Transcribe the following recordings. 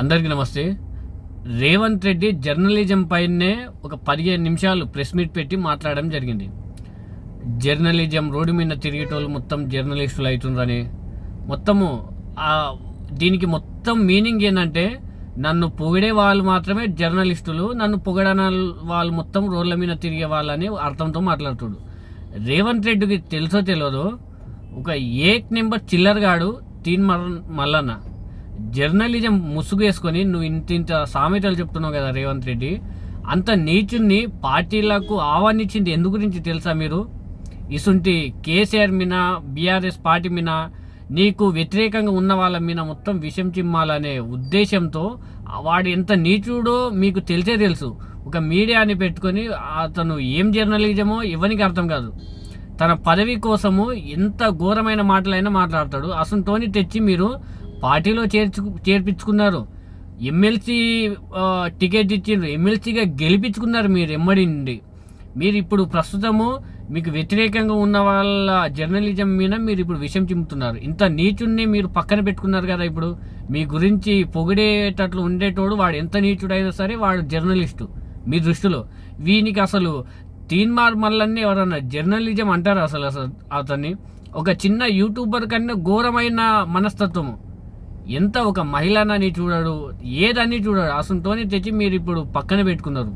అందరికీ నమస్తే. రేవంత్ రెడ్డి జర్నలిజం పైనే ఒక పదిహేను నిమిషాలు ప్రెస్ మీట్ పెట్టి మాట్లాడడం జరిగింది. జర్నలిజం రోడ్డు మీద తిరిగేటోళ్ళు మొత్తం జర్నలిస్టులు అవుతుండ్రని మొత్తము దీనికి మొత్తం మీనింగ్ ఏంటంటే నన్ను పొగిడే వాళ్ళు మాత్రమే జర్నలిస్టులు నన్ను పొగడన వాళ్ళు మొత్తం రోడ్ల మీద తిరిగే వాళ్ళని అర్థంతో మాట్లాడుతుడు. రేవంత్ రెడ్డికి తెలుసో తెలియదు ఒక ఏక్ నెంబర్ చిల్లరగాడు తీన్ మర్- మల్లన్న. జర్నలిజం ముసుగేసుకొని నువ్వు ఇంత ఇంత సామెతలు చెప్తున్నావు కదా రేవంత్ రెడ్డి అంత నీచుని పార్టీలకు ఆహ్వానించింది ఎందు గురించి తెలుసా మీరు? ఇసుంటి కేసీఆర్ మీద బీఆర్ఎస్ పార్టీ మీద నీకు వ్యతిరేకంగా ఉన్న వాళ్ళ మీద మొత్తం విషం చిమ్మాలనే ఉద్దేశంతో వాడు ఎంత నీచుడో మీకు తెలిసే తెలుసు. ఒక మీడియాని పెట్టుకొని అతను ఏం జర్నలిజమో ఇవ్వనికి అర్థం కాదు. తన పదవి కోసము ఎంత ఘోరమైన మాటలైనా మాట్లాడతాడు. అసంతోని తెచ్చి మీరు పార్టీలో చేర్చు చేర్పించుకున్నారు. ఎమ్మెల్సీ టికెట్ ఇచ్చిండ్రు. ఎమ్మెల్సీగా గెలిపించుకున్నారు మీరు ఎమ్మడి నుండి. మీరు ఇప్పుడు ప్రస్తుతము మీకు వ్యతిరేకంగా ఉన్న వాళ్ళ జర్నలిజం మీద మీరు ఇప్పుడు విషయం చిమ్ముతున్నారు ఇంత నీచుణ్ణి మీరు పక్కన పెట్టుకున్నారు కదా ఇప్పుడు. మీ గురించి పొగిడేటట్లు ఉండేటోడు వాడు ఎంత నీచుడైనా సరే వాడు జర్నలిస్టు. మీ దృష్టిలో. వీనికి అసలు తీన్మార్ మల్లన్ని ఎవరన్నా జర్నలిజం అంటారు అసలు అసలు అతన్ని? ఒక చిన్న యూట్యూబర్ కన్నా ఘోరమైన మనస్తత్వము. ఎంత ఒక మహిళనని చూడడు ఏదని చూడడు అసంతోని తెచ్చి మీరు ఇప్పుడు పక్కన పెట్టుకున్నారు.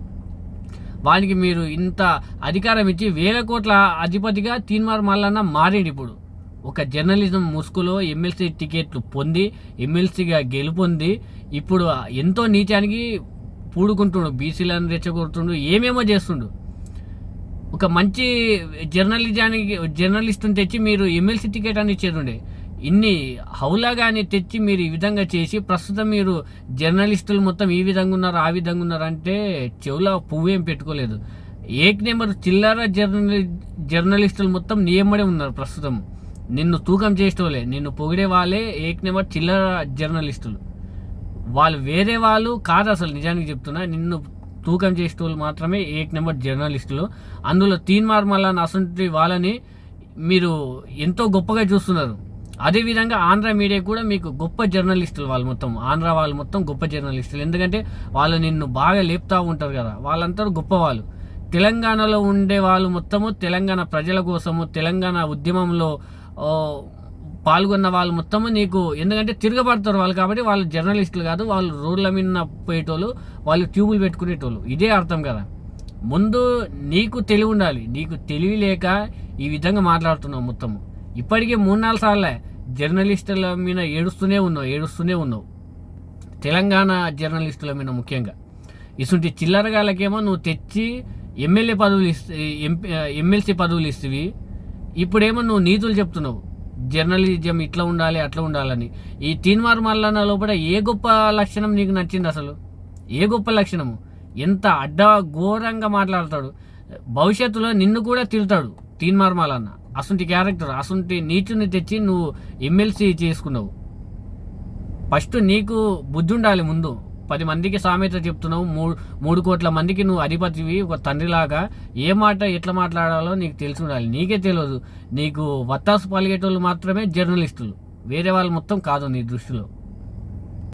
వానికి మీరు ఇంత అధికారం ఇచ్చి వేల కోట్ల అధిపతిగా తీన్మార్ మల్లన్న మారిండు ఇప్పుడు. ఒక జర్నలిజం ముసుగులో ఎమ్మెల్సీ టికెట్లు పొంది ఎమ్మెల్సీగా గెలుపొంది ఇప్పుడు ఎంతో నీచానికి పూడుకుంటుండు బీసీలను రెచ్చగొడుతుండు ఏమేమో చేస్తుండు. ఒక మంచి జర్నలిజానికి జర్నలిస్టుని తెచ్చి మీరు ఎమ్మెల్సీ టికెట్ అని ఇచ్చేటుండే. ఇన్ని హౌలాగానే తెచ్చి మీరు ఈ విధంగా చేసి ప్రస్తుతం మీరు జర్నలిస్టులు మొత్తం ఈ విధంగా ఉన్నారు ఆ విధంగా ఉన్నారు అంటే చెవులో పువ్వు ఏం పెట్టుకోలేదు. ఏక్ నెంబర్ చిల్లర జర్నలి జర్నలిస్టులు మొత్తం నియమడే ఉన్నారు ప్రస్తుతం. నిన్ను తూకం చేసేవాళ్ళే నిన్ను పొగిడే వాళ్ళే ఏక్ నెంబర్ చిల్లర జర్నలిస్టులు. వాళ్ళు వేరే వాళ్ళు కాదు అసలు నిజానికి చెప్తున్నా. నిన్ను తూకం చేసేటోళ్ళు మాత్రమే ఏక్ నెంబర్ జర్నలిస్టులు. అందులో తీన్ మార్మల్లా అసంటి వాళ్ళని మీరు ఎంతో గొప్పగా చూస్తున్నారు. అదేవిధంగా ఆంధ్ర మీడియా కూడా మీకు గొప్ప జర్నలిస్టులు వాళ్ళు మొత్తం. ఆంధ్ర వాళ్ళు మొత్తం గొప్ప జర్నలిస్టులు. ఎందుకంటే వాళ్ళు నిన్ను బాగా లేపుతూ ఉంటారు కదా. వాళ్ళంతా గొప్ప వాళ్ళు తెలంగాణలో ఉండే వాళ్ళు మొత్తము తెలంగాణ ప్రజల కోసము తెలంగాణ ఉద్యమంలో పాల్గొన్న వాళ్ళు మొత్తము నీకు ఎందుకంటే తిరగబడతారు వాళ్ళు కాబట్టి వాళ్ళు జర్నలిస్టులు కాదు. వాళ్ళు రోడ్ల మీద పోయేటోళ్ళు వాళ్ళు ట్యూబులు పెట్టుకునేటోళ్ళు. ఇదే అర్థం కదా. ముందు నీకు తెలివి ఉండాలి. నీకు తెలివి లేక ఈ విధంగా మాట్లాడుతున్నావు మొత్తము. ఇప్పటికే మూడు నాలుగు సార్లే జర్నలిస్టుల మీద ఏడుస్తూనే ఉన్నావు ఏడుస్తూనే ఉన్నావు. తెలంగాణ జర్నలిస్టుల మీద ముఖ్యంగా. ఇసుంటి చిల్లరగాళ్ళకేమో నువ్వు తెచ్చి ఎమ్మెల్యే పదవులు ఇస్తే ఎమ్మెల్సీ పదవులు ఇస్తేవి ఇప్పుడేమో నువ్వు నీతులు చెప్తున్నావు. జర్నలిజం ఇట్లా ఉండాలి అట్లా ఉండాలని. ఈ తీన్మార్ మల్లన్న లోపల ఏ గొప్ప లక్షణం నీకు నచ్చింది అసలు? ఏ గొప్ప లక్షణము? ఎంత అడ్డ ఘోరంగా మాట్లాడతాడు. భవిష్యత్తులో నిన్ను కూడా తిడతాడు తీన్మార్ మల్లన్న. అసంటి క్యారెక్టర్ అసంటి నీచుని తెచ్చి నువ్వు ఎమ్మెల్సీ చేసుకున్నావు. ఫస్ట్ నీకు బుద్ధి ఉండాలి ముందు. పది మందికి సామెత చెప్తున్నావు మూడు మూడు కోట్ల మందికి నువ్వు అధిపతివి ఒక తండ్రిలాగా. ఏ మాట ఎట్లా మాట్లాడాలో నీకు తెలిసి ఉండాలి. నీకే తెలియదు నీకు వత్తాసు పలిగేటోళ్ళు మాత్రమే జర్నలిస్టులు. వేరే వాళ్ళు మొత్తం కాదు నీ దృష్టిలో.